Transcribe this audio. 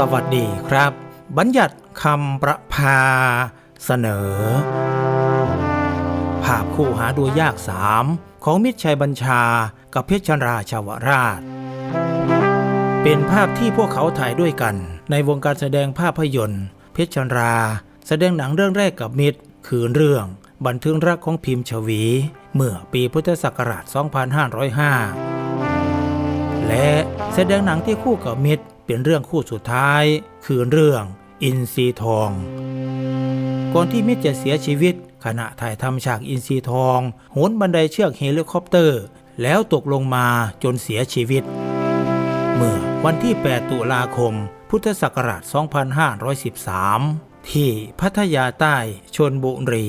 สวัสดีครับ บัญญัติคำประพาเสนอ ภาพคู่หาดูยากสามของมิตรชัยบัญชากับเพชรชนราชาวราช เป็นภาพที่พวกเขาถ่ายด้วยกัน ในวงการแสดงภาพยนตร์ เพชรชนรา แสดงหนังเรื่องแรกกับมิตร คือเรื่อง บันทึกรักของพิมพ์ชวี เมื่อปีพุทธศักราช 2505 และ แสดงหนังที่คู่กับมิตร เป็นเรื่องคู่สุดท้าย คือเรื่องอินทรีทอง ก่อนที่มิตรจะเสียชีวิต ขณะถ่ายทำฉากอินทรีทองโหนบันไดเชือกเฮลิคอปเตอร์ แล้วตกลงมาจนเสียชีวิต เมื่อวันที่ 8 ตุลาคม พุทธศักราช 2513 ที่พัทยาใต้ชนบุรี